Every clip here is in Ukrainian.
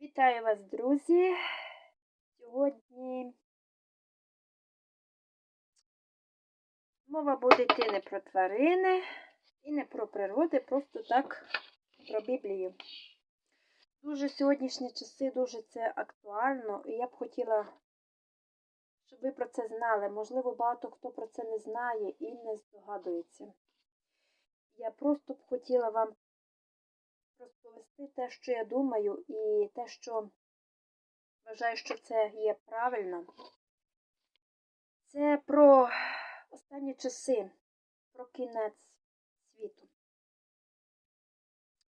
Вітаю вас, друзі! Сьогодні мова буде йти не про тварини і не про природи, просто так про Біблію. Дуже сьогоднішні часи дуже це актуально, і я б хотіла, щоб ви про це знали. Можливо, багато хто про це не знає і не здогадується. Я просто б хотіла вам розповісти те, що я думаю, і те, що вважаю, що це є правильно. Це про останні часи, про кінець світу.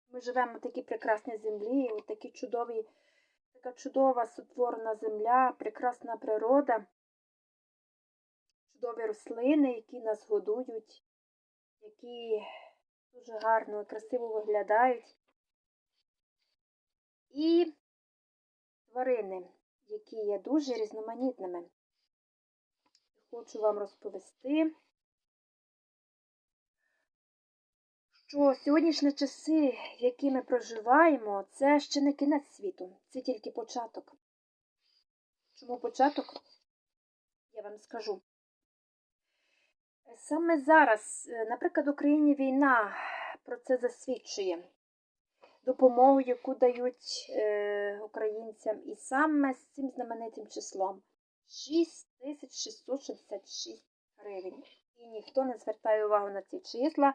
Ми живемо в такій прекрасній землі, у такій чудовій, така чудова сотворена земля, прекрасна природа, чудові рослини, які нас годують, які дуже гарно і красиво виглядають. І тварини, які є дуже різноманітними. Хочу вам розповісти, що сьогоднішні часи, які ми проживаємо, це ще не кінець світу, це тільки початок. Чому початок? Я вам скажу. Саме зараз, наприклад, в Україні війна про це засвідчує допомогу, яку дають е, українцям, і саме з цим знаменитим числом 6666 гривень. І ніхто не звертає увагу на ці числа.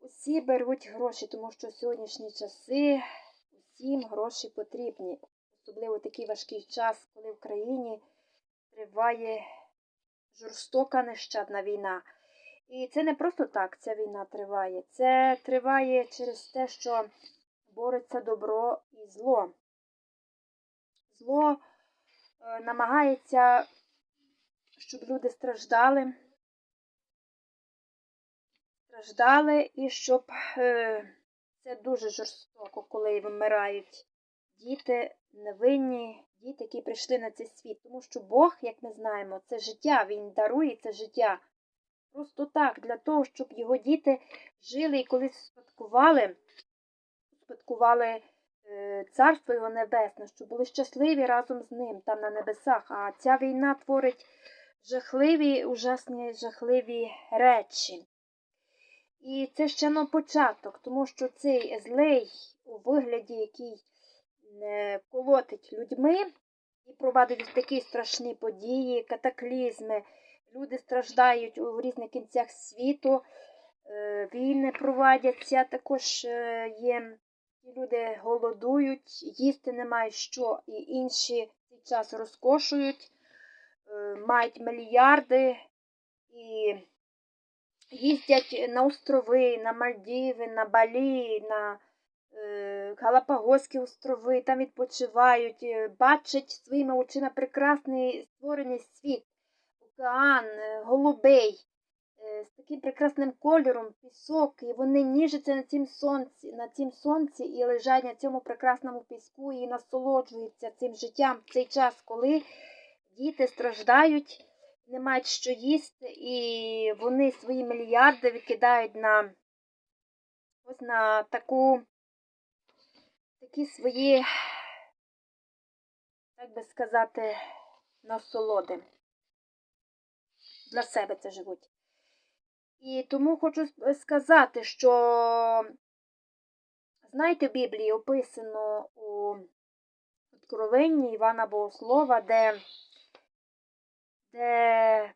Усі беруть гроші, тому що в сьогоднішні часи усім гроші потрібні. Особливо такий важкий час, коли в країні триває жорстока нещадна війна. І це не просто так ця війна триває. Це триває через те, що бореться добро і зло. Зло е, намагається, щоб люди страждали, страждали і щоб е, це дуже жорстоко, коли вимирають діти невинні, діти, які прийшли на цей світ. Тому що Бог, як ми знаємо, це життя, Він дарує це життя. Просто так, для того, щоб його діти жили і колись спадкували спадкували е, царство його небесне, щоб були щасливі разом з ним там на небесах. А ця війна творить жахливі, ужасні, жахливі речі. І це ще на початок, тому що цей злий у вигляді, який е, колотить людьми і провадить такі страшні події, катаклізми. Люди страждають у різних кінцях світу, е, війни проводяться, також є люди голодують, їсти немає що, і інші цей час розкошують, е, мають мільярди і їздять на острови, на Мальдіви, на Балі, на е, Галапагоські острови, там відпочивають, е, бачать своїми очима прекрасний створений світ, океан, голубей. Е, з таким прекрасним кольором, пісок, і вони ніжаться на цім сонці, на цім сонці і лежать на цьому прекрасному піску і насолоджуються цим життям в цей час, коли діти страждають, не мають що їсти, і вони свої мільярди викидають на ось на таку такі свої, так би сказати, насолоди. Для себе це живуть. І тому хочу сказати, що, знаєте, в Біблії описано у Откровенні Івана Богослова, де, де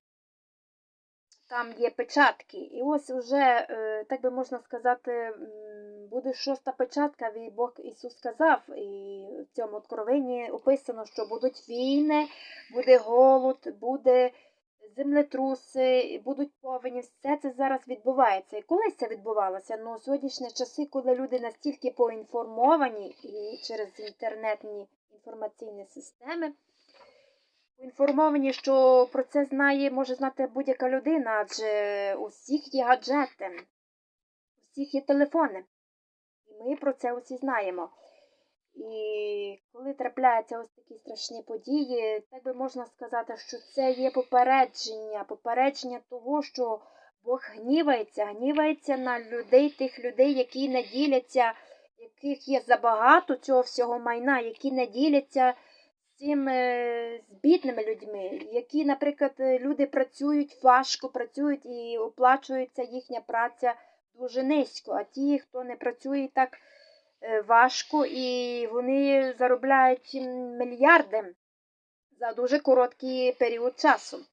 там є печатки. І ось вже, е, так би можна сказати, буде шоста печатка, і Бог Ісус сказав, і в цьому откровенні описано, що будуть війни, буде голод, буде землетруси, будуть повені, все це зараз відбувається. І колись це відбувалося? Ну, сьогоднішні часи, коли люди настільки поінформовані і через інтернетні інформаційні системи, поінформовані, що про це знає, може знати будь-яка людина, адже у всіх є гаджети, у всіх є телефони. І ми про це усі знаємо. І коли трапляються ось такі страшні події, так би можна сказати, що це є попередження, попередження того, що Бог гнівається, гнівається на людей, тих людей, які не діляться, яких є забагато цього всього майна, які не діляться цим е, з бідними людьми, які, наприклад, е, люди працюють важко, працюють і оплачується їхня праця дуже низько. А ті, хто не працює так важко, і вони заробляють мільярди за дуже короткий період часу.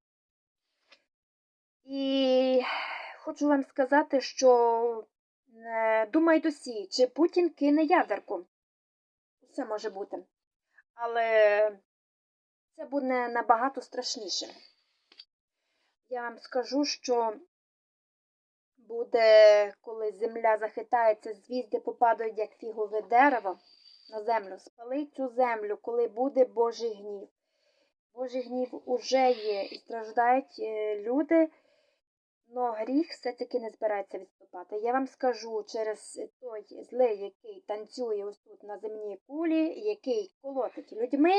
І хочу вам сказати, що е, думають усі, чи Путін кине ядерку. Це може бути. Але це буде набагато страшніше. Я вам скажу, що буде, коли земля захитається, звізди попадають, як фігове дерево на землю. Спалить цю землю, коли буде Божий гнів. Божий гнів уже є і страждають е, люди, але гріх все-таки не збирається відступати. Я вам скажу через той злий, який танцює ось тут на земній кулі, який колотить людьми,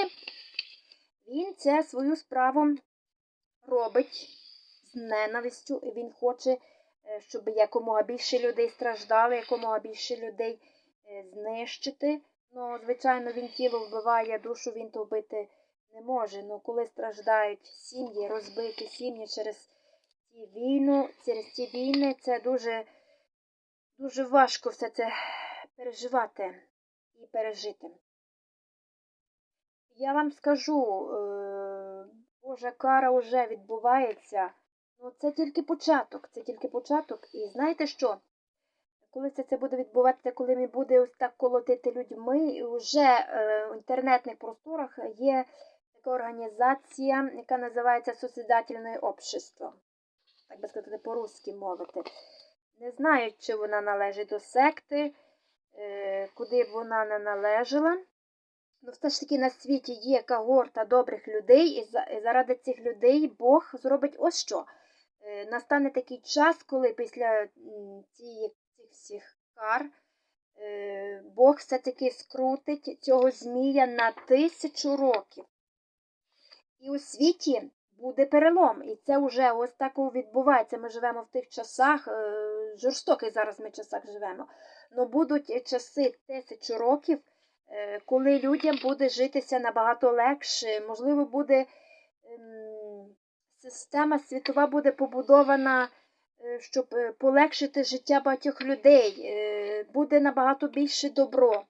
він це свою справу робить з ненавистю, і він хоче, щоб якомога більше людей страждали, якомога більше людей е, знищити. Ну, звичайно, він тіло вбиває, душу він то вбити не може. Ну, коли страждають сім'ї, розбиті сім'ї через ці війну, через ці війни, це дуже, дуже важко все це переживати і пережити. Я вам скажу, е, Божа кара вже відбувається. Ну, це тільки початок, це тільки початок. І знаєте що? Коли це, це буде відбуватися, коли ми буде ось так колотити людьми, вже е, в інтернетних просторах є така організація, яка називається Сосідательне общество. Так би сказати, по-русски мовити. Не знаю, чи вона належить до секти, е, куди б вона не належала. Ну, все ж таки на світі є когорта добрих людей, і заради цих людей Бог зробить ось що. Е, настане такий час, коли після цих всіх кар е, Бог все-таки скрутить цього змія на тисячу років. І у світі буде перелом. І це вже ось так відбувається. Ми живемо в тих часах, е, жорстоких зараз ми часах живемо. Но будуть часи тисячу років. Коли людям буде житися набагато легше, можливо, буде ем, система світова буде побудована, е, щоб е, полегшити життя багатьох людей, буде набагато більше добро.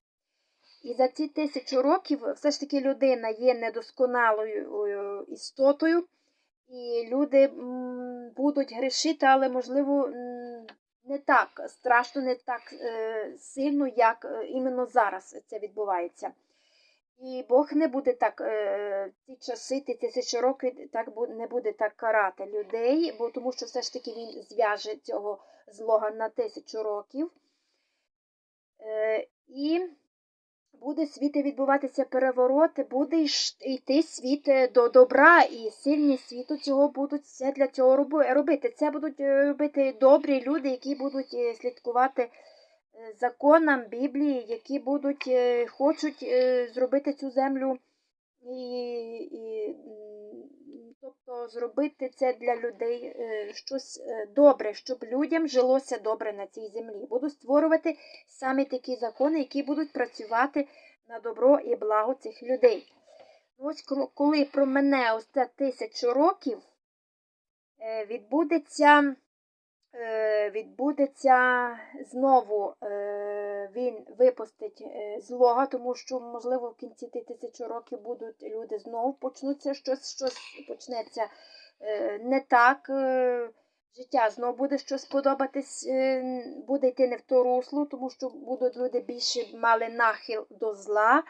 І за ці тисячу років все ж таки людина є недосконалою істотою, і люди будуть грішити, але, можливо, не так страшно, не так е, сильно, як е, іменно зараз це відбувається. І Бог не буде так е, ці часи, ті тисячі років так не буде так карати людей, бо тому що все ж таки він зв'яже цього злога на тисячу років. Е, І буде світи відбуватися перевороти, буде йти світ е, до добра, і сильні світу цього будуть все для цього робити. Це будуть е, робити добрі люди, які будуть е, слідкувати законам Біблії, які будуть хочуть зробити цю землю і, і тобто зробити це для людей щось добре, щоб людям жилося добре на цій землі. Буду створювати саме такі закони, які будуть працювати на добро і благо цих людей. Ось коли про мене ось це тисячу років, е, відбудеться е, відбудеться знову е, він випустить злога, тому що, можливо, в кінці тих тисячу років будуть люди знову почнуться щось, щось почнеться не так. Життя знову буде щось подобатись, буде йти не в то русло, тому що будуть люди більше мали нахил до зла.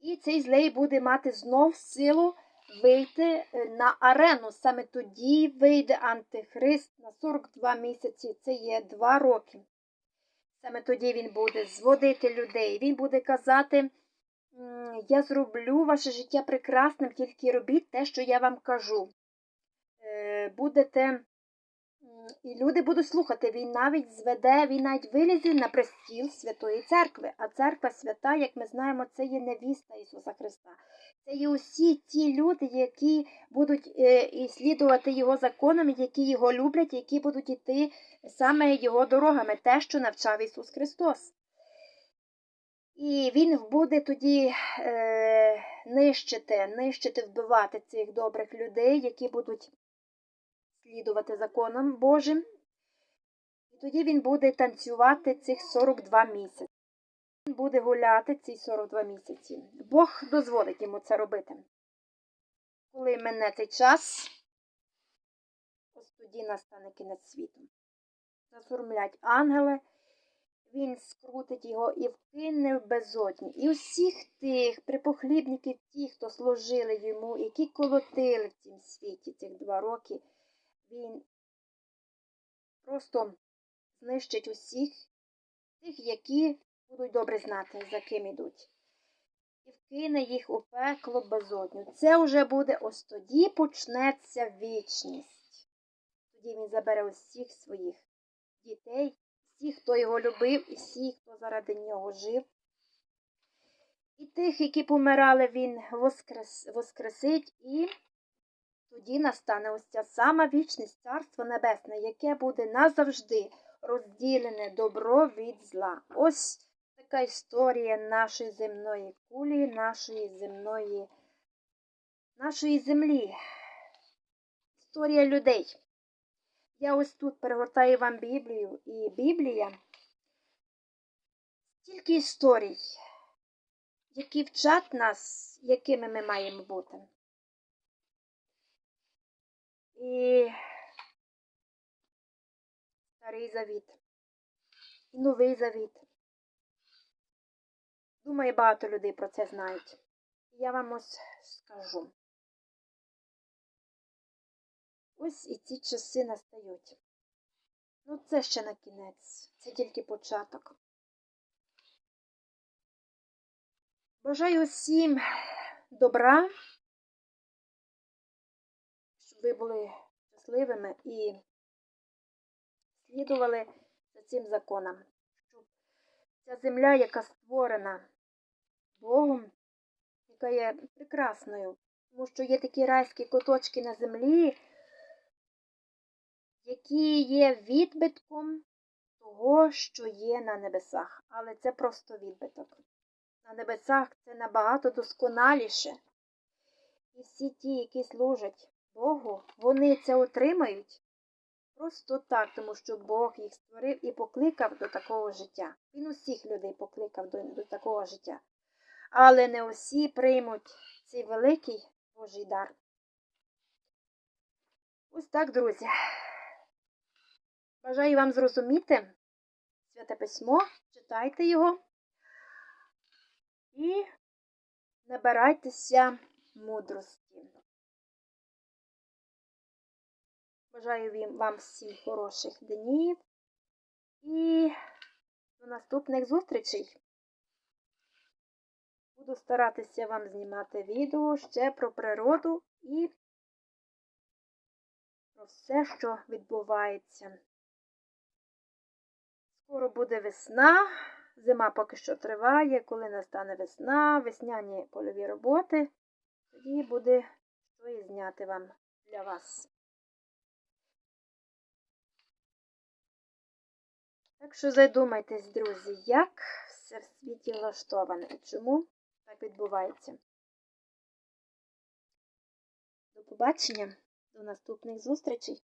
І цей злий буде мати знов силу вийти на арену. Саме тоді вийде Антихрист на 42 місяці, це є 2 роки. Саме тоді він буде зводити людей. Він буде казати, я зроблю ваше життя прекрасним, тільки робіть те, що я вам кажу. Е, будете і люди будуть слухати, він навіть зведе, він навіть вилізе на престіл Святої Церкви. А церква свята, як ми знаємо, це є невіста Ісуса Христа. Це є усі ті люди, які будуть е, слідувати Його законам, які його люблять, які будуть йти саме Його дорогами, те, що навчав Ісус Христос. І він буде тоді е, нищити, нищити, вбивати цих добрих людей, які будуть слідувати законам Божим. І тоді він буде танцювати цих 42 місяці. Він буде гуляти ці 42 місяці. Бог дозволить йому це робити. Коли мене цей час, ось тоді настане кінець світу. Засурмлять ангели, він скрутить його і вкине в безодні. І усіх тих припохлібників, ті, хто служили йому, які колотили в цім світі цих два роки, він просто знищить усіх тих, які будуть добре знати, за ким ідуть. І вкине їх у пекло безодню. Це вже буде ось тоді почнеться вічність. Тоді він забере усіх своїх дітей, всіх, хто його любив, і всіх, хто заради нього жив. І тих, які помирали, він воскрес, воскресить, і тоді настане ось ця сама вічність Царство Небесне, яке буде назавжди розділене добро від зла. Ось така історія нашої земної кулі, нашої земної, нашої землі. Історія людей. Я ось тут перегортаю вам Біблію, і Біблія стільки історій, які вчать нас, якими ми маємо бути. І Старий Завіт, і Новий Завіт. Думаю, багато людей про це знають. Я вам ось скажу. Ось і ці часи настають. Ну, це ще на кінець, це тільки початок. Бажаю всім добра, ви були щасливими і слідували за цим законам, щоб ця земля, яка створена Богом, яка є прекрасною, тому що є такі райські куточки на землі, які є відбитком того, що є на небесах. Але це просто відбиток. На небесах це набагато досконаліше. І всі ті, які служать Богу, вони це отримають просто так, тому що Бог їх створив і покликав до такого життя. Він усіх людей покликав до, до такого життя. Але не усі приймуть цей великий Божий дар. Ось так, друзі. Бажаю вам зрозуміти святе письмо, читайте його і набирайтеся мудрості. Бажаю вам всім хороших днів і до наступних зустрічей. Буду старатися вам знімати відео ще про природу і про все, що відбувається. Скоро буде весна, зима поки що триває, коли настане весна, весняні польові роботи, тоді буде що і зняти вам для вас. Так що задумайтесь, друзі, як все в світі влаштоване і чому так відбувається. До побачення, до наступних зустрічей!